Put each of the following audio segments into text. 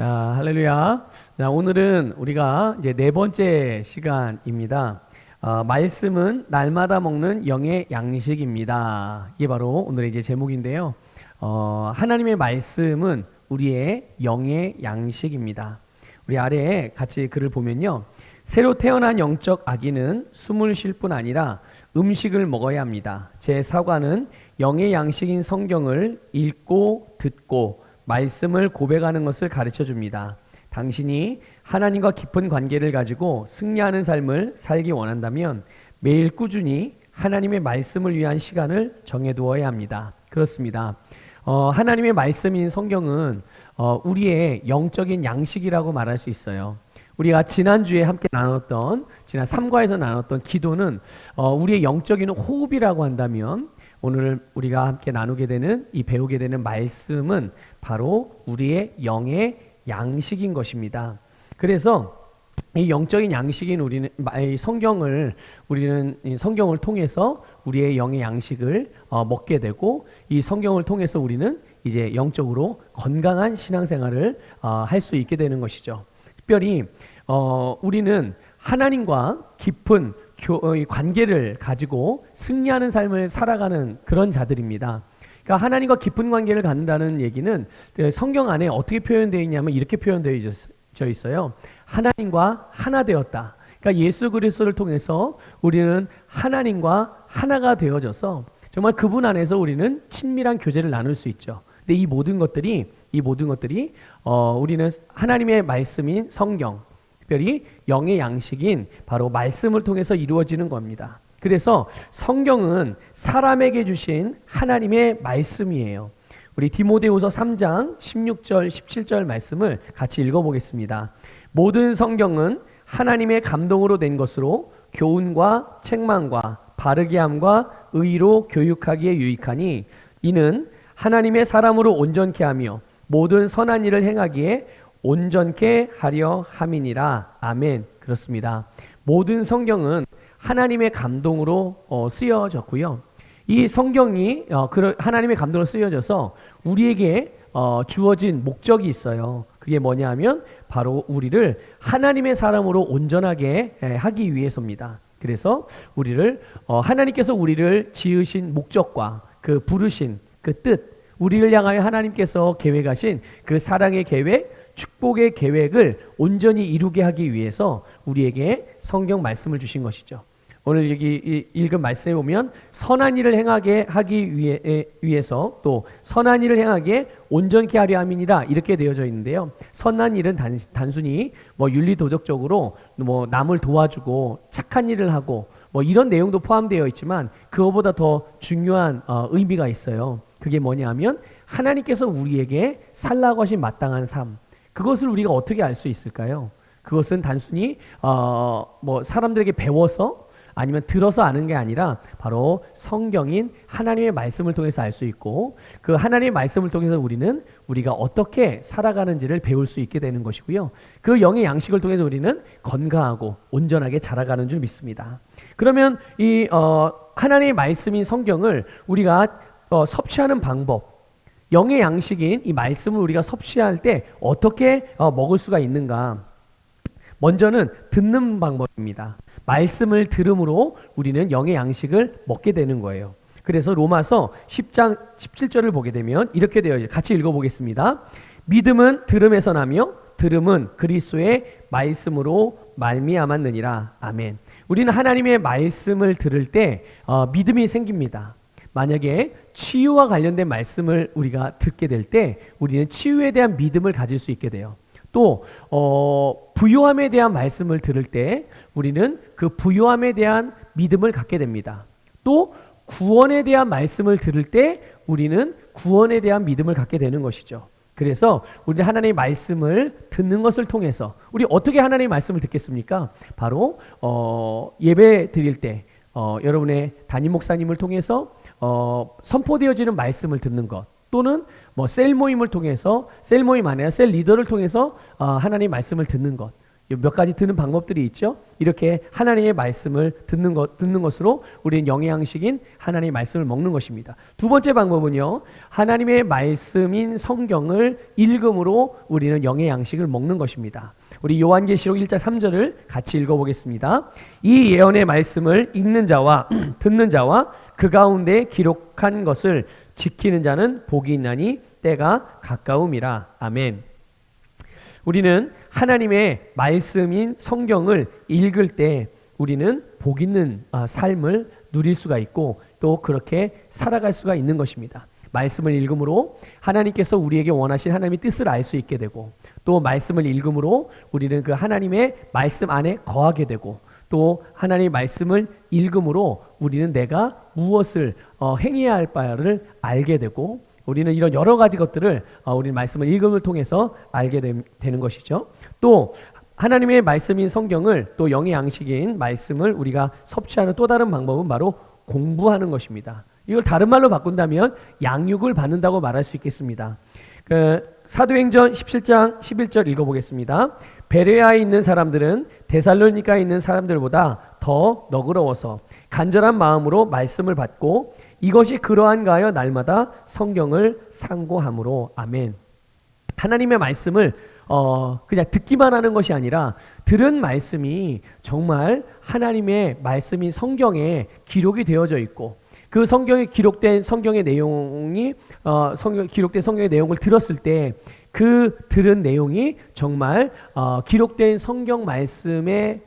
자, 할렐루야. 자, 오늘은 우리가 이제 네 번째 시간입니다. 어, 말씀은 날마다 먹는 영의 양식입니다. 이게 바로 오늘의 이제 제목인데요. 어, 하나님의 말씀은 우리의 영의 양식입니다. 우리 아래에 같이 글을 보면요. 새로 태어난 영적 아기는 숨을 쉴 뿐 아니라 음식을 먹어야 합니다. 제 사과는 영의 양식인 성경을 읽고 듣고 말씀을 고백하는 것을 가르쳐 줍니다. 당신이 하나님과 깊은 관계를 가지고 승리하는 삶을 살기 원한다면 매일 꾸준히 하나님의 말씀을 위한 시간을 정해두어야 합니다. 그렇습니다. 어, 하나님의 말씀인 성경은 어, 우리의 영적인 양식이라고 말할 수 있어요. 우리가 지난주에 함께 나눴던, 지난 3과에서 나눴던 기도는 어, 우리의 영적인 호흡이라고 한다면 오늘 우리가 함께 나누게 되는 이 배우게 되는 말씀은 바로 우리의 영의 양식인 것입니다. 그래서 이 영적인 양식인 우리는 이 성경을 우리는 이 성경을 통해서 우리의 영의 양식을 어, 먹게 되고 이 성경을 통해서 우리는 이제 영적으로 건강한 신앙생활을 어, 할수 있게 되는 것이죠. 특별히 어, 우리는 하나님과 깊은 관계를 가지고 승리하는 삶을 살아가는 그런 자들입니다. 그러니까 하나님과 깊은 관계를 갖는다는 얘기는 성경 안에 어떻게 표현되어 있냐면 이렇게 표현되어 있어요. 하나님과 하나 되었다. 그러니까 예수 그리스도를 통해서 우리는 하나님과 하나가 되어져서 정말 그분 안에서 우리는 친밀한 교제를 나눌 수 있죠. 근데 이 모든 것들이 이 모든 것들이 어, 우리는 하나님의 말씀인 성경, 특별히 영의 양식인 바로 말씀을 통해서 이루어지는 겁니다. 그래서 성경은 사람에게 주신 하나님의 말씀이에요. 우리 디모데후서 3장 16절 17절 말씀을 같이 읽어 보겠습니다. 모든 성경은 하나님의 감동으로 된 것으로 교훈과 책망과 바르게 함과 의로 교육하기에 유익하니 이는 하나님의 사람으로 온전케 하며 모든 선한 일을 행하기에 온전케 하려 함이니라. 아멘. 그렇습니다. 모든 성경은 하나님의 감동으로 어, 쓰여졌고요. 이 성경이 어, 하나님의 감동으로 쓰여져서 우리에게 어, 주어진 목적이 있어요. 그게 뭐냐 하면 바로 우리를 하나님의 사람으로 온전하게 하기 위해서입니다. 그래서 우리를 하나님께서 우리를 지으신 목적과 그 부르신 그 뜻, 우리를 향하여 하나님께서 계획하신 그 사랑의 계획, 축복의 계획을 온전히 이루게 하기 위해서 우리에게 성경 말씀을 주신 것이죠. 오늘 여기 읽은 말씀에 보면 선한 일을 행하게 하기 위해, 위해서 또 선한 일을 행하게 온전케 하려 함이니라 이렇게 되어져 있는데요. 선한 일은 단, 단순히 뭐 윤리 도덕적으로 뭐 남을 도와주고 착한 일을 하고 뭐 이런 내용도 포함되어 있지만 그거보다 더 중요한 어, 의미가 있어요. 그게 뭐냐 하면 하나님께서 우리에게 살라고 하신 마땅한 삶, 그것을 우리가 어떻게 알 수 있을까요? 그것은 단순히 어, 뭐 사람들에게 배워서 아니면 들어서 아는 게 아니라 바로 성경인 하나님의 말씀을 통해서 알 수 있고 그 하나님의 말씀을 통해서 우리는 우리가 어떻게 살아가는지를 배울 수 있게 되는 것이고요. 그 영의 양식을 통해서 우리는 건강하고 온전하게 자라가는 줄 믿습니다. 그러면 이 어, 하나님의 말씀인 성경을 우리가 어, 섭취하는 방법 영의 양식인 이 말씀을 우리가 섭취할 때 어떻게 어, 먹을 수가 있는가? 먼저는 듣는 방법입니다. 말씀을 들음으로 우리는 영의 양식을 먹게 되는 거예요. 그래서 로마서 10장 17절을 보게 되면 이렇게 되어 같이 읽어 보겠습니다. 믿음은 들음에서 나며 들음은 그리스도의 말씀으로 말미암았느니라. 아멘. 우리는 하나님의 말씀을 들을 때 어, 믿음이 생깁니다. 만약에 치유와 관련된 말씀을 우리가 듣게 될 때 우리는 치유에 대한 믿음을 가질 수 있게 돼요. 또 어, 부요함에 대한 말씀을 들을 때 우리는 그 부요함에 대한 믿음을 갖게 됩니다. 또 구원에 대한 말씀을 들을 때 우리는 구원에 대한 믿음을 갖게 되는 것이죠. 그래서 우리 하나님의 말씀을 듣는 것을 통해서 우리 어떻게 하나님의 말씀을 듣겠습니까? 바로 어, 예배 드릴 때 어, 여러분의 담임 목사님을 통해서 어, 선포되어지는 말씀을 듣는 것 또는 뭐 셀 모임을 통해서 셀 모임 안에 셀 리더를 통해서 어, 하나님 말씀을 듣는 것 몇 가지 듣는 방법들이 있죠. 이렇게 하나님의 말씀을 듣는 것 듣는 것으로 우리는 영의 양식인 하나님의 말씀을 먹는 것입니다. 두 번째 방법은요. 하나님의 말씀인 성경을 읽음으로 우리는 영의 양식을 먹는 것입니다. 우리 요한계시록 1장 3절을 같이 읽어보겠습니다. 이 예언의 말씀을 읽는 자와 듣는 자와 그 가운데 기록한 것을 지키는 자는 복이 있나니 때가 가까움이라. 아멘. 우리는 하나님의 말씀인 성경을 읽을 때 우리는 복 있는 아, 삶을 누릴 수가 있고 또 그렇게 살아갈 수가 있는 것입니다. 말씀을 읽음으로 하나님께서 우리에게 원하신 하나님의 뜻을 알 수 있게 되고 또 말씀을 읽음으로 우리는 그 하나님의 말씀 안에 거하게 되고 또 하나님의 말씀을 읽음으로 우리는 내가 무엇을 어, 행해야 할 바를 알게 되고 우리는 이런 여러 가지 것들을 어, 우리 말씀을 읽음을 통해서 알게 되, 는 것이죠. 또 하나님의 말씀인 성경을 또 영의 양식인 말씀을 우리가 섭취하는 또 다른 방법은 바로 공부하는 것입니다. 이걸 다른 말로 바꾼다면 양육을 받는다고 말할 수 있겠습니다. 그 사도행전 17장 11절 읽어보겠습니다. 베레아에 있는 사람들은 데살로니카에 있는 사람들보다 더 너그러워서 간절한 마음으로 말씀을 받고 이것이 그러한가 하여 날마다 성경을 상고함으로 아멘. 하나님의 말씀을 어 그냥 듣기만 하는 것이 아니라 들은 말씀이 정말 하나님의 말씀이 성경에 기록이 되어져 있고 그 성경에 기록된 성경의 내용이 어 성경 기록된 성경의 내용을 들었을 때 그 들은 내용이 정말 어 기록된 성경 말씀에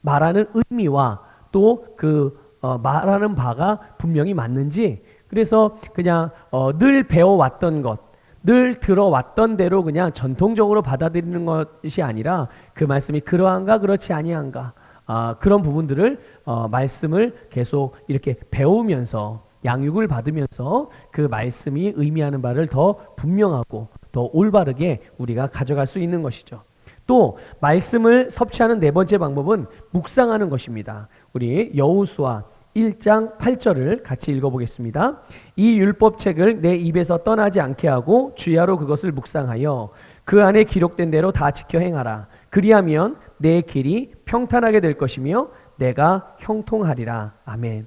말하는 의미와 또그 어, 말하는 바가 분명히 맞는지 그래서 그냥 어, 늘 배워왔던 것, 늘 들어왔던 대로 그냥 전통적으로 받아들이는 것이 아니라 그 말씀이 그러한가 그렇지 아니한가 아, 그런 부분들을 어, 말씀을 계속 이렇게 배우면서 양육을 받으면서 그 말씀이 의미하는 바를 더 분명하고 더 올바르게 우리가 가져갈 수 있는 것이죠. 또 말씀을 섭취하는 네 번째 방법은 묵상하는 것입니다. 우리 여우수와 1장 8절을 같이 읽어보겠습니다. 이 율법책을 내 입에서 떠나지 않게 하고 주야로 그것을 묵상하여 그 안에 기록된 대로 다 지켜 행하라. 그리하면 내 길이 평탄하게 될 것이며 내가 형통하리라. 아멘.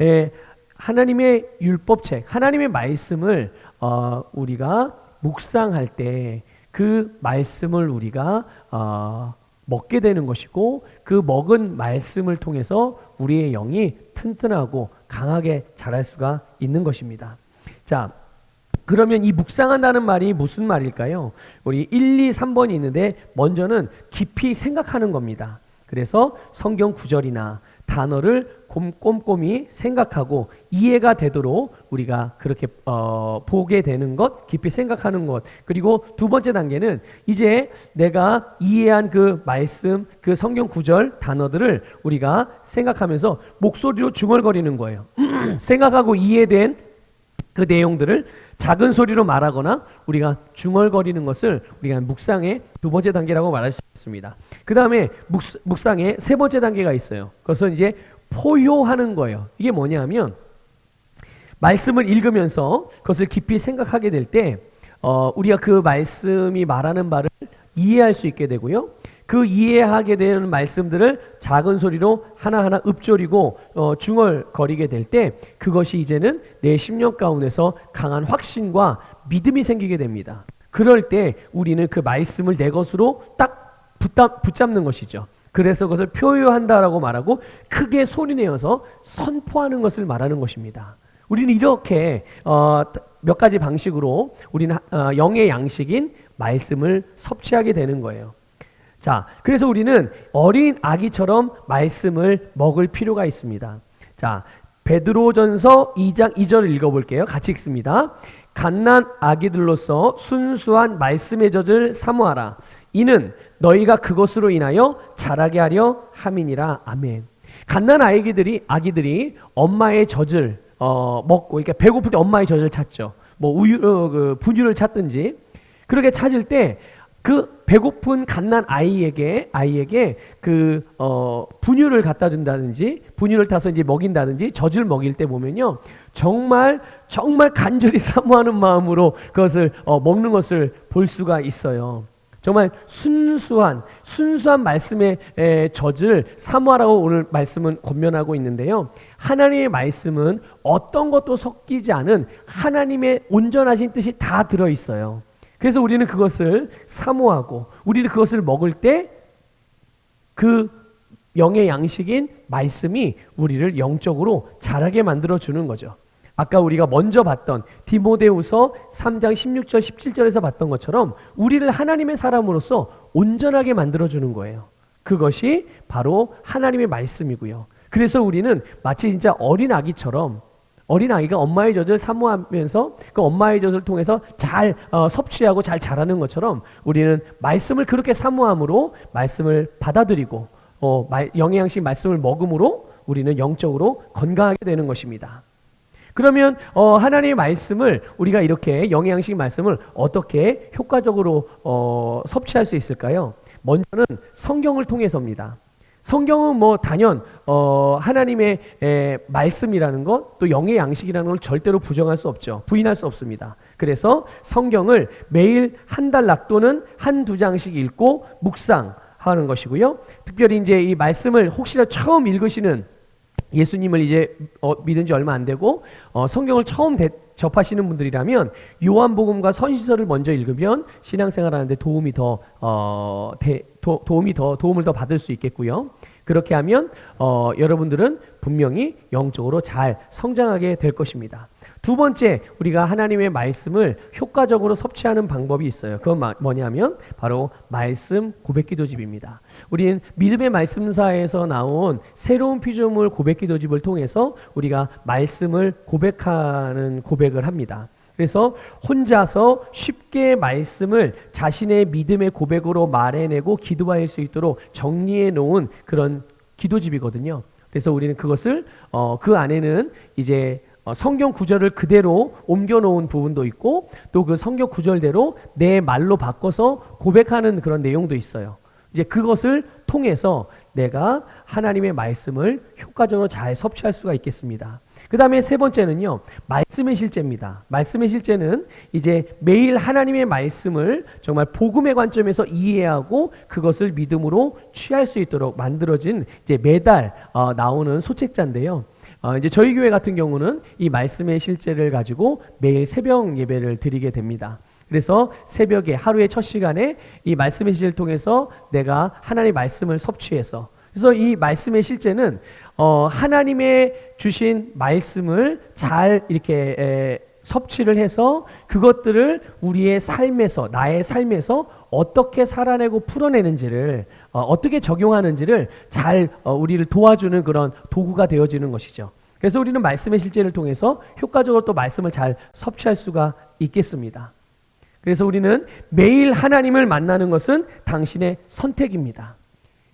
에, 하나님의 율법책, 하나님의 말씀을 어, 우리가 묵상할 때 그 말씀을 우리가 어, 먹게 되는 것이고 그 먹은 말씀을 통해서 우리의 영이 튼튼하고 강하게 자랄 수가 있는 것입니다. 자, 그러면 이 묵상한다는 말이 무슨 말일까요? 우리 1, 2, 3번이 있는데 먼저는 깊이 생각하는 겁니다. 그래서 성경 구절이나 단어를 꼼꼼히 생각하고 이해가 되도록 우리가 그렇게 어, 보게 되는 것, 깊이 생각하는 것. 그리고 두 번째 단계는 이제 내가 이해한 그 말씀, 그 성경 구절 단어들을 우리가 생각하면서 목소리로 중얼거리는 거예요. 생각하고 이해된 그 내용들을 작은 소리로 말하거나 우리가 중얼거리는 것을 우리가 묵상의 두 번째 단계라고 말할 수 있습니다. 그 다음에 묵상의 세 번째 단계가 있어요. 그것은 이제 포효하는 거예요. 이게 뭐냐면 말씀을 읽으면서 그것을 깊이 생각하게 될때 어, 우리가 그 말씀이 말하는 바를 이해할 수 있게 되고요. 그 이해하게 되는 말씀들을 작은 소리로 하나하나 읊조리고 어, 중얼거리게 될 때 그것이 이제는 내 심령 가운데서 강한 확신과 믿음이 생기게 됩니다. 그럴 때 우리는 그 말씀을 내 것으로 딱 붙잡, 붙잡는 것이죠. 그래서 그것을 표효한다라고 말하고 크게 소리내어서 선포하는 것을 말하는 것입니다. 우리는 이렇게 어, 몇 가지 방식으로 우리는 어, 영의 양식인 말씀을 섭취하게 되는 거예요. 자, 그래서 우리는 어린 아기처럼 말씀을 먹을 필요가 있습니다. 자, 베드로전서 2장 2절을 읽어볼게요. 같이 읽습니다. 갓난 아기들로서 순수한 말씀의 젖을 사모하라. 이는 너희가 그것으로 인하여 자라게 하려 함이니라. 아멘. 갓난 아기들이 아기들이 엄마의 젖을 어, 먹고 이렇게 배고플 때 엄마의 젖을 찾죠. 뭐 우유 어, 그 분유를 찾든지 그렇게 찾을 때 그 배고픈 갓난 아이에게 아이에게 그 어, 분유를 갖다 준다든지 분유를 타서 이제 먹인다든지 젖을 먹일 때 보면요 정말 정말 간절히 사모하는 마음으로 그것을 어, 먹는 것을 볼 수가 있어요. 정말 순수한 순수한 말씀의 에, 젖을 사모하라고 오늘 말씀은 권면하고 있는데요. 하나님의 말씀은 어떤 것도 섞이지 않은 하나님의 온전하신 뜻이 다 들어 있어요. 그래서 우리는 그것을 사모하고 우리는 그것을 먹을 때 그 영의 양식인 말씀이 우리를 영적으로 자라게 만들어 주는 거죠. 아까 우리가 먼저 봤던 디모데후서 3장 16절 17절에서 봤던 것처럼 우리를 하나님의 사람으로서 온전하게 만들어 주는 거예요. 그것이 바로 하나님의 말씀이고요. 그래서 우리는 마치 진짜 어린 아기처럼 어린 아이가 엄마의 젖을 사모하면서 그 엄마의 젖을 통해서 잘 어, 섭취하고 잘 자라는 것처럼 우리는 말씀을 그렇게 사모함으로 말씀을 받아들이고 어, 말, 영양식 말씀을 먹음으로 우리는 영적으로 건강하게 되는 것입니다. 그러면 어, 하나님의 말씀을 우리가 이렇게 영양식 말씀을 어떻게 효과적으로 어, 섭취할 수 있을까요? 먼저는 성경을 통해서입니다. 성경은 뭐 단연 어, 하나님의 에, 말씀이라는 것, 또 영의 양식이라는 걸 절대로 부정할 수 없죠. 부인할 수 없습니다. 그래서 성경을 매일 한 단락 또는 한 두 장씩 읽고 묵상하는 것이고요. 특별히 이제 이 말씀을 혹시나 처음 읽으시는 예수님을 이제 어, 믿은 지 얼마 안 되고 어, 성경을 처음 대, 접하시는 분들이라면 요한복음과 선지서를 먼저 읽으면 신앙생활하는데 도움이 더 어, 대, 도, 도움이 더 도움을 더 받을 수 있겠고요. 그렇게 하면 어, 여러분들은 분명히 영적으로 잘 성장하게 될 것입니다. 두 번째, 우리가 하나님의 말씀을 효과적으로 섭취하는 방법이 있어요. 그건 뭐냐면 바로 말씀 고백 기도집입니다. 우리는 믿음의 말씀사에서 나온 새로운 피조물 고백 기도집을 통해서 우리가 말씀을 고백하는 고백을 합니다. 그래서 혼자서 쉽게 말씀을 자신의 믿음의 고백으로 말해내고 기도할 수 있도록 정리해 놓은 그런 기도집이거든요. 그래서 우리는 그것을 어, 그 안에는 이제 어, 성경 구절을 그대로 옮겨 놓은 부분도 있고 또 그 성경 구절대로 내 말로 바꿔서 고백하는 그런 내용도 있어요. 이제 그것을 통해서 내가 하나님의 말씀을 효과적으로 잘 섭취할 수가 있겠습니다. 그 다음에 세 번째는요, 말씀의 실제입니다. 말씀의 실제는 이제 매일 하나님의 말씀을 정말 복음의 관점에서 이해하고 그것을 믿음으로 취할 수 있도록 만들어진 이제 매달 어, 나오는 소책자인데요. 어, 이제 저희 교회 같은 경우는 이 말씀의 실제를 가지고 매일 새벽 예배를 드리게 됩니다. 그래서 새벽에 하루의 첫 시간에 이 말씀의 실제를 통해서 내가 하나님의 말씀을 섭취해서 그래서 이 말씀의 실제는 어, 하나님의 주신 말씀을 잘 이렇게 에, 섭취를 해서 그것들을 우리의 삶에서 나의 삶에서 어떻게 살아내고 풀어내는지를 어, 떻게 적용하는지를 잘 어, 우리를 도와주는 그런 도구가 되어지는 것이죠. 그래서 우리는 말씀의 실제를 통해서 효과적으로 또 말씀을 잘 섭취할 수가 있겠습니다. 그래서 우리는 매일 하나님을 만나는 것은 당신의 선택입니다.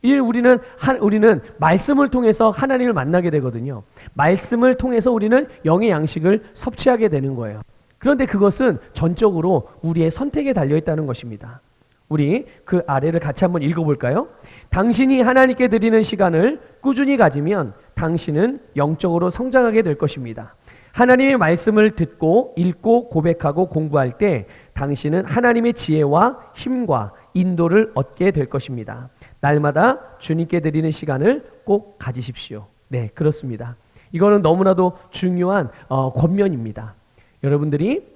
이 우리는 한, 우리는 말씀을 통해서 하나님을 만나게 되거든요. 말씀을 통해서 우리는 영의 양식을 섭취하게 되는 거예요. 그런데 그것은 전적으로 우리의 선택에 달려 있다는 것입니다. 우리 그 아래를 같이 한번 읽어볼까요? 당신이 하나님께 드리는 시간을 꾸준히 가지면 당신은 영적으로 성장하게 될 것입니다. 하나님의 말씀을 듣고 읽고 고백하고 공부할 때 당신은 하나님의 지혜와 힘과 인도를 얻게 될 것입니다. 날마다 주님께 드리는 시간을 꼭 가지십시오. 네, 그렇습니다. 이거는 너무나도 중요한 어, 권면입니다. 여러분들이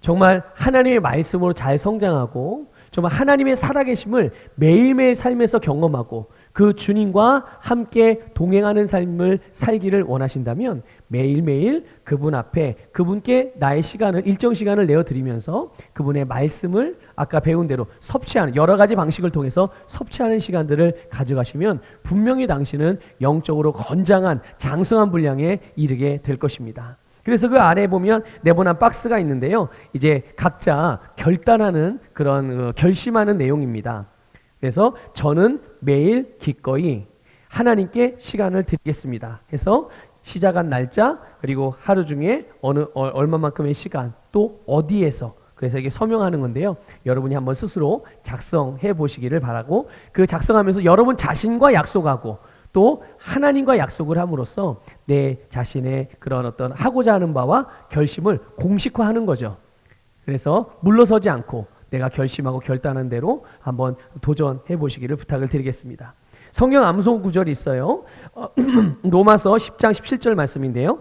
정말 하나님의 말씀으로 잘 성장하고 정말 하나님의 살아계심을 매일매일 삶에서 경험하고 그 주님과 함께 동행하는 삶을 살기를 원하신다면 매일매일 그분 앞에 그분께 나의 시간을 일정 시간을 내어 드리면서 그분의 말씀을 아까 배운 대로 섭취하는 여러 가지 방식을 통해서 섭취하는 시간들을 가져가시면 분명히 당신은 영적으로 건장한 장성한 분량에 이르게 될 것입니다. 그래서 그 아래 보면 네모난 박스가 있는데요. 이제 각자 결단하는 그런 어, 결심하는 내용입니다. 그래서 저는 매일 기꺼이 하나님께 시간을 드리겠습니다. 해서 시작한 날짜 그리고 하루 중에 어느 어, 얼마만큼의 시간 또 어디에서 그래서 이게 서명하는 건데요. 여러분이 한번 스스로 작성해 보시기를 바라고 그 작성하면서 여러분 자신과 약속하고 또 하나님과 약속을 함으로써 내 자신의 그런 어떤 하고자 하는 바와 결심을 공식화하는 거죠. 그래서 물러서지 않고 내가 결심하고 결단한 대로 한번 도전해 보시기를 부탁을 드리겠습니다. 성경 암송 구절이 있어요. 어, 로마서 10장 17절 말씀인데요.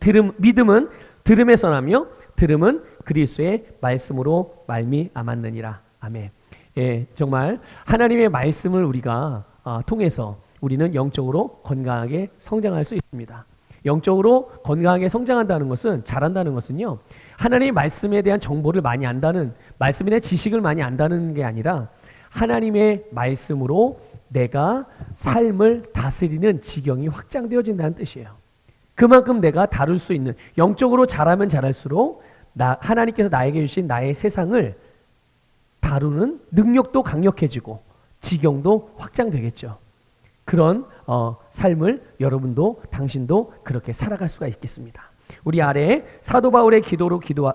들음 믿음은 들음에서 나며 들음은 그리스도의 말씀으로 말미암았느니라. 아멘. 예, 정말 하나님의 말씀을 우리가 아, 통해서 우리는 영적으로 건강하게 성장할 수 있습니다. 영적으로 건강하게 성장한다는 것은 잘한다는 것은요. 하나님의 말씀에 대한 정보를 많이 안다는 말씀에 대한 지식을 많이 안다는 게 아니라 하나님의 말씀으로 내가 삶을 다스리는 지경이 확장되어진다는 뜻이에요. 그만큼 내가 다룰 수 있는 영적으로 잘하면 잘할수록 나 하나님께서 나에게 주신 나의 세상을 다루는 능력도 강력해지고 지경도 확장되겠죠. 그런 어, 삶을 여러분도 당신도 그렇게 살아갈 수가 있겠습니다. 우리 아래에 사도 바울의 기도로 기도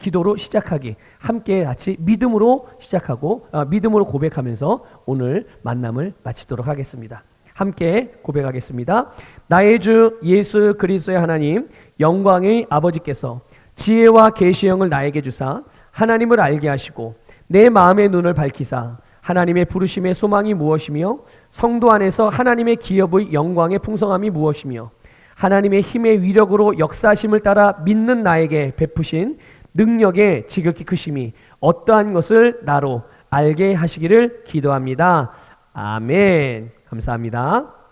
기도로 시작하기 함께 같이 믿음으로 시작하고 어, 믿음으로 고백하면서 오늘 만남을 마치도록 하겠습니다. 함께 고백하겠습니다. 나의 주 예수 그리스도의 하나님 영광의 아버지께서 지혜와 계시형을 나에게 주사 하나님을 알게 하시고 내 마음의 눈을 밝히사 하나님의 부르심의 소망이 무엇이며 성도 안에서 하나님의 기업의 영광의 풍성함이 무엇이며 하나님의 힘의 위력으로 역사심을 따라 믿는 나에게 베푸신 능력의 지극히 크심이 어떠한 것을 나로 알게 하시기를 기도합니다. 아멘. 감사합니다.